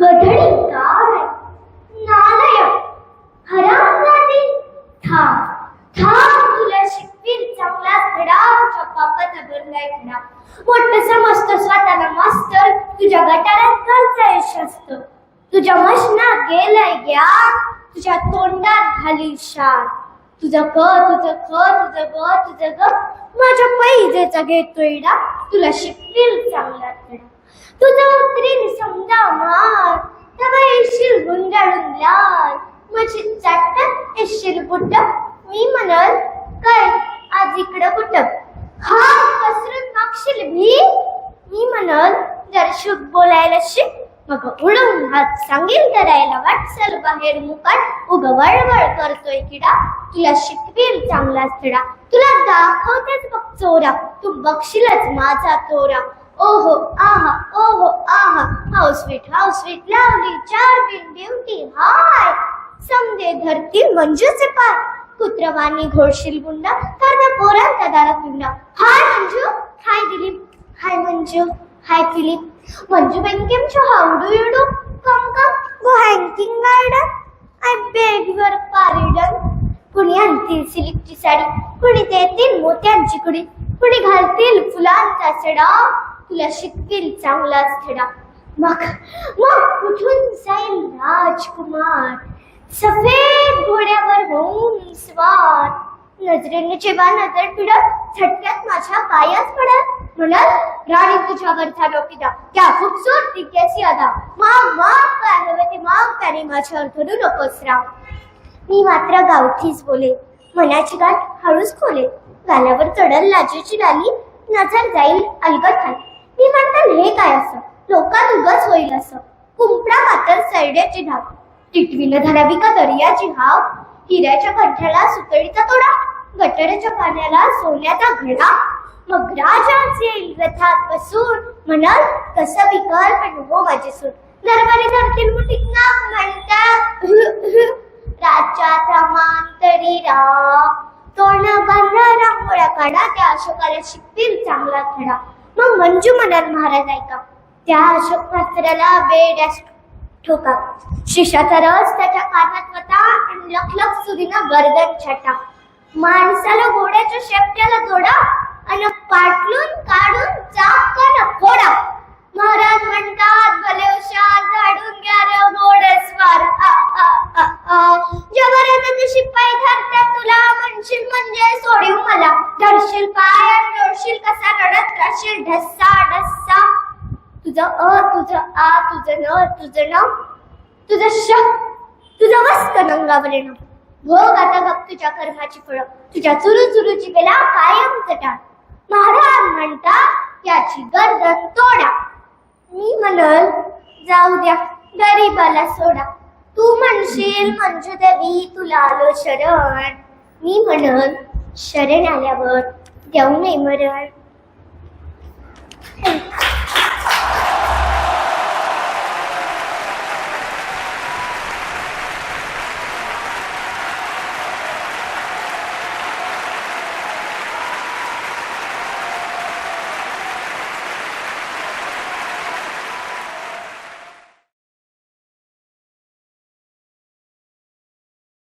गधडी काय नालायक हरामजादी थांब थांब तुला शिकवीन चांगला धडा तुझ्या पापाचा भरलाय खडा मोठं मस्त स्वतःला मास्तर तुझ्या गटारात घरचा यश असत. तुझ्या मशनात गेलाय ज्ञान तुझ्या तोंडात घाली शान. तुझं क तुझं ख तुझं ग तुझं ग माझ्या पैजेचा घेतोय ना तुला शिकतील चांगला धडा. तुझं उतरील समजा मार तवा येशील गुंडाळून लाल माझी चाटत येशील बुट. मी म्हणल काय? आज इकडं कुठं? हा कसरत मागशील भी मी म्हणल जर शुभ बोलायला शिक मग उडून हात सांगेल करायला वाटसल बाहेर मुकाट उग वळवळ करतोय किडा. तुला शिकवेल चांगला थडा तुला दाखवतेच बघ चोरा. तू बघशीलच माझा तोरा ओहो आहा ओहो आहा. How sweet how sweet. Lovely charming beauty हाय. समजे धरती मंजूचे पाय कुत्रवाणी घोडशील गुंडा तर पोरांचा दारात गुंडा hi Manju hi Dilip. Hi Manju hi Dilip Manju बेन केम છો how do you do come come go hanging garden I beg your pardon. कुणी आणतील सिल्कची साडी? कुणी देतील मोत्यांची कुडी? कुणी घालतील फुलांचा सडा? तुला शिकतील चांगलाच थडा मग मग कुठून जाईल राजकुमार? सफेद घोड्यावर होऊन स्वार नजरेने जेव्हा नजर फिरत झटक्यात माझ्या पायाच पडत. म्हणत राणी तुझ्यावर झालो पिता क्या खूपसूरती कैसी अदा माग माग काय हवे ते माग त्याने माझ्यावर धरू नकोस राव मी मात्र गावठीच बोले. मनाची गाठ हळूच खोले. गालावर चढल लाजेची डाली नजर जाईल अलगट खाली मी म्हणतात हे काय असं? लोकात उगच होईल असं. कुंपडा पातर सरड्याची धाव टिटवीनं धरावी का दर्याची हाव. हिऱ्याच्या कंठ्याला सुतळीचा तोडा. गटरच्या पाण्याला सोन्याचा घडा. मग राजाच येईल रथात बसून म्हणाल कसं विकल पण हो माझे सून. दरबारी धरतील मुठीत ना म्हणतात राजा क्रमांतरी राम तोंड बांधला रांगोळ्या काढा. त्या अशोकाला शिकतील चांगला खडा. मग मंजू म्हणाल महाराज ऐका. त्या अशोक शास्त्राला बेड ठोका. शिशाचा रस त्याच्या कानात वता आणि लखलख सुरीनं गर्दन छटा. माणसाला घोड्याच्या शेपट्याला जोडा आणि पाटलून काढून चापकानं फोडा. महाराज म्हणतात भले हुशार झाडून घ्या रे घोडेस्वार. जबरदस्त शिपाई म्हणशील म्हणजे सोडीव मला. धरशील पाय आणि जोडशील कसा रडत राहशील ढस्सा ढस्सा तुझं अ तुझं आ तुझं न तुझं न. तुझं श तुझं मस्त नंगावले न. भोग आता गप तुझ्या कर्माची फळं. तुझ्या चुरू चुरूची बेला कायम चटाण महाराज म्हणतात याची गर्दन तोडा. मी म्हणल जाऊ द्या गरीबाला सोडा. तू म्हणशील म्हणजे देवी तुला आलो शरण. मी म्हणत शरण आल्यावर देऊ नये मरण.